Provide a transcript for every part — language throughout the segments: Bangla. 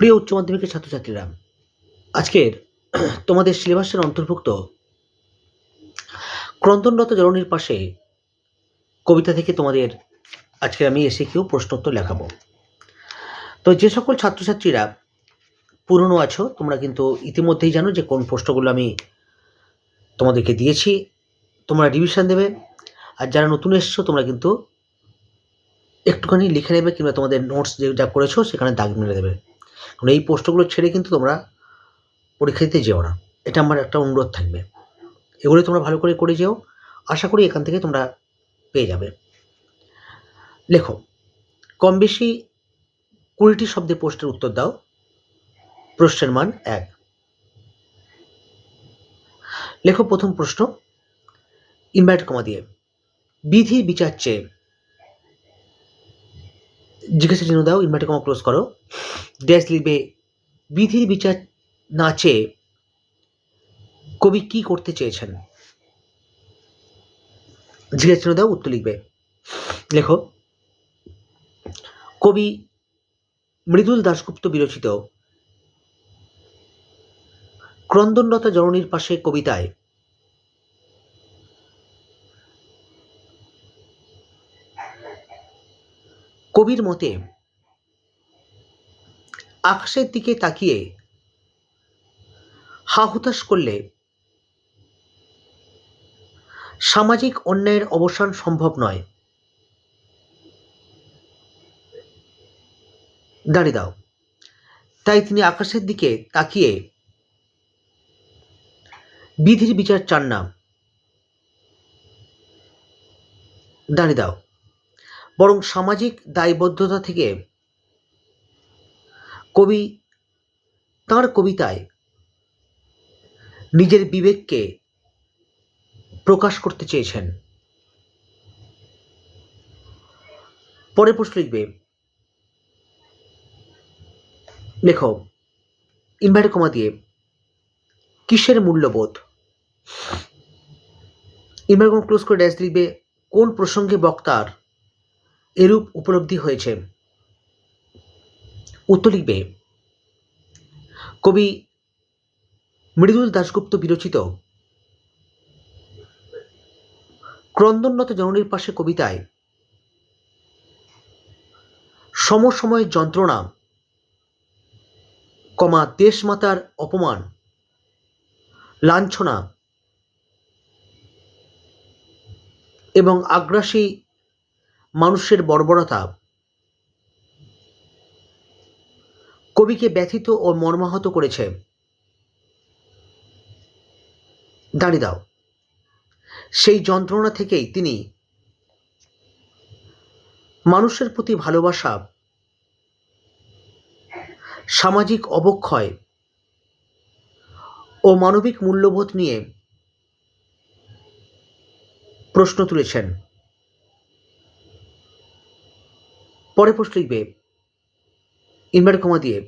প্রিয় উচ্চ মাধ্যমিকের ছাত্রছাত্রীরা, আজকের তোমাদের সিলেবাসের অন্তর্ভুক্ত ক্রন্দনরত জননীর পাশে কবিতা থেকে তোমাদের আজকে আমি এসে কেউ প্রশ্নোত্তর লেখাবো। তো যে সকল ছাত্রছাত্রীরা পুরনো আছো, তোমরা কিন্তু ইতিমধ্যেই জানো যে কোন প্রশ্নগুলো আমি তোমাদেরকে দিয়েছি। তোমরা রিভিশন দেবে। আর যারা নতুন এসছো, তোমরা কিন্তু একটুখানি লিখে নেবে কিংবা তোমাদের নোটস যে করেছ, সেখানে দাগ মেরে দেবে। কারণ এই পোস্টগুলো ছেড়ে কিন্তু তোমরা পরীক্ষা দিতে যেও না। এটা আমার একটা অনুরোধ থাকবে। এগুলো তোমরা ভালো করে করে যেও। আশা করি এখান থেকে তোমরা পেয়ে যাবে। লেখো, কম বেশি কুড়িটি শব্দে প্রশ্নের উত্তর দাও। প্রশ্নের মান এক। লেখো প্রথম প্রশ্ন। ইনভার্ট কমা দিয়ে। বিধি বিচার চেয়ে জিজ্ঞাসা চিহ্ন দাও ইনভার্ট কমা ক্লোজ করো। ড্যাশ লিখবে বিধির বিচার না চেয়ে কবি কি করতে চেয়েছেন? জিজ্ঞাসা চিহ্ন দাও উত্তর লিখবে। লেখো, কবি মৃদুল দাশগুপ্ত বিরচিত ক্রন্দনরতা জননীর পাশে কবিতায় কবির মতে আকাশের দিকে তাকিয়ে হা হুতাশ করলে সামাজিক অন্যায়ের অবসান সম্ভব নয়। দাঁড়িয়ে দাও। তাই তিনি আকাশের দিকে তাকিয়ে বিধির বিচার চান না। দাঁড়িয়ে দাও। বরং সামাজিক দায়বদ্ধতা থেকে কবি তাঁর কবিতায় নিজের বিবেককে প্রকাশ করতে চেয়েছেন। পরে প্রশ্ন লিখবে, লেখো ইনভার্টার কমা দিয়ে, কিসের মূল্যবোধ? ইনভার্টার কমা ক্লোজ করে ড্যাশ লিখবে, কোন প্রসঙ্গে বক্তার এরূপ উপলব্ধি হয়েছে। উত্তর লিখবে, কবি মৃদুল দাশগুপ্ত বিরচিত ক্রন্দনরত জননীর পাশে কবিতায় সমসময়ের যন্ত্রণা, কমা দেশমাতার অপমান, লাঞ্ছনা এবং আগ্রাসী মানুষের বর্বরতা। কবিকে ব্যথিত ও মর্মাহত করেছে। দাঁড়িয়ে দাও। সেই যন্ত্রণা থেকেই তিনি মানুষের প্রতি ভালোবাসা, সামাজিক অবক্ষয় ও মানবিক মূল্যবোধ নিয়ে প্রশ্ন তুলেছেন। পরে পোস্ট লিখবে, ইনভার্ট কমা দিয়ে।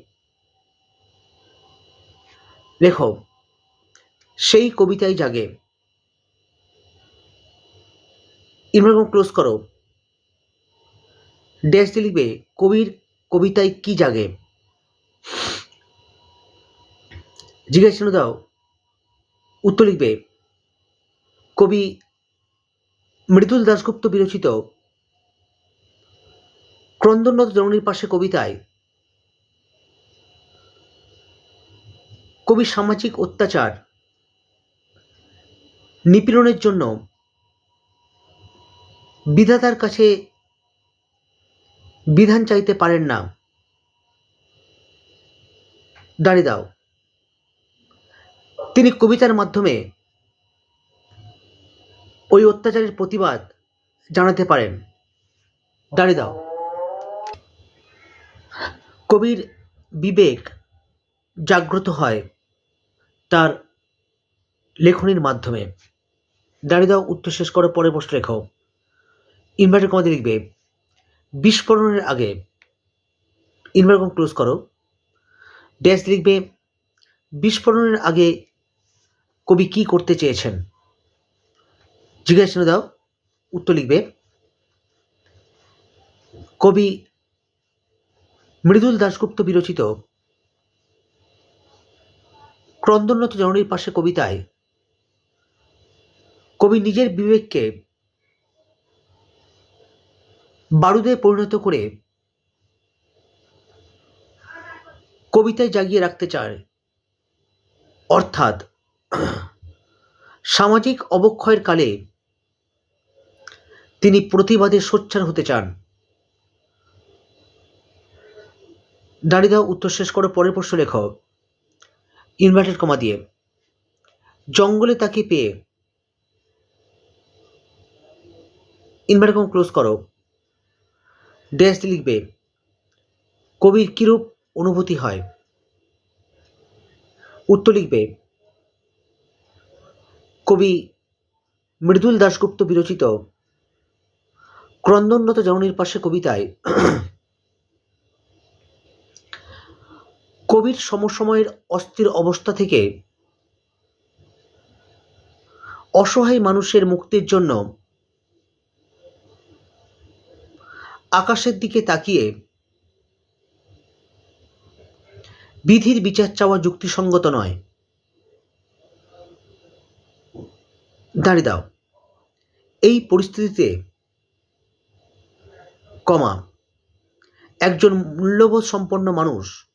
লেখো, সেই কবিতায় জাগে। ইনভার্ট কমা ক্লোজ করো। ড্যাশ দিয়ে লিখবে, কবির কবিতায় কি জাগে? জিজ্ঞাসা চিহ্ন দাও। উত্তর লিখবে, কবি মৃদুল দাশগুপ্ত বিরচিত ক্রন্দনরত জননীর পাশে কবিতায়, কবি সামাজিক অত্যাচার, নিপীড়নের জন্য বিধাতার কাছে বিধান চাইতে পারেন না। দাঁড়িয়ে দাও। তিনি কবিতার মাধ্যমে ওই অত্যাচারের প্রতিবাদ জানাতে পারেন। দাঁড়িয়ে দাও। কবির বিবেক জাগ্রত হয় তার লেখনির মাধ্যমে। দাঁড়িয়ে দাও, উত্তর শেষ করো পরে প্রশ্ন লেখো। ইনভার্টার কমাতে লিখবে, বিস্ফোরণের আগে। ইনভার্টার কম ক্লোজ করো। ড্যাশ লিখবে, বিস্ফোরণের আগে কবি কি করতে চেয়েছেন? জিজ্ঞাসা দাও, উত্তর লিখবে, কবি মৃদুল দাশগুপ্ত বিরচিত। ক্রন্দনত জননীর পাশে কবিতায়, কবি নিজের বিবেককে বারুদে পরিণত করে কবিতায় জাগিয়ে রাখতে চায়। অর্থাৎ সামাজিক অবক্ষয়ের কালে তিনি প্রতিবাদে সোচ্চার হতে চান। দাঁড়িয়ে দাও, উত্তর শেষ করো, পরের প্রশ্ন লেখ। ইনভার্টেড কমা দিয়ে। জঙ্গলে তাকে পেয়ে ইনভার্টার কম ক্লোজ করো। ড্যাশ লিখবে, কবির কিরূপ অনুভূতি হয়? উত্তর লিখবে, কবি মৃদুল দাশগুপ্ত বিরচিত, ক্রন্দনরত জননীর পাশে কবিতায় কবির সমসময়ের অস্থির অবস্থা থেকে অসহায় মানুষের মুক্তির জন্য আকাশের দিকে তাকিয়ে বিধির বিচার চাওয়া যুক্তিসঙ্গত নয়। দাঁড়িয়ে দাও। এই পরিস্থিতিতে কমা। একজন মূল্যবোধ সম্পন্ন মানুষ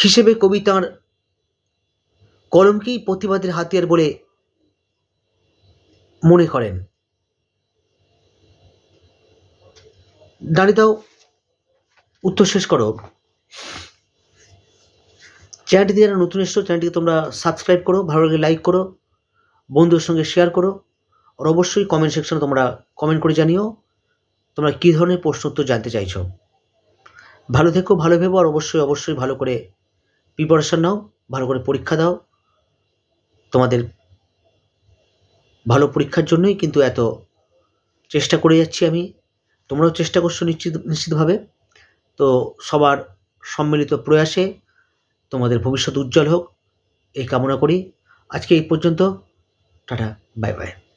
হিসেবে কবি তাঁর কলমকেই প্রতিবাদের হাতিয়ার বলে মনে করেন। দাঁড়িয়ে উত্তর শেষ করো। চ্যানেলটি যারা নতুন এসছো, চ্যানেলটিকে তোমরা সাবস্ক্রাইব করো, ভালো লাগে লাইক করো, বন্ধুদের সঙ্গে শেয়ার করো, আর অবশ্যই কমেন্ট সেকশনে তোমরা কমেন্ট করে জানিও, তোমরা কী ধরনের প্রশ্ন উত্তর জানতে চাইছো। ভালো থেকো, ভালো ভেবো, আর অবশ্যই অবশ্যই ভালো করে প্রিপারেশান নাও, ভালো করে পরীক্ষা দাও। তোমাদের ভালো পরীক্ষার জন্যই কিন্তু এত চেষ্টা করে যাচ্ছি আমি। তোমরাও চেষ্টা করছ নিশ্চিত, নিশ্চিতভাবে। তো সবার সম্মিলিত প্রয়াসে তোমাদের ভবিষ্যৎ উজ্জ্বল হোক। এই কামনা করি। আজকে এই পর্যন্ত। Tata, bye bye.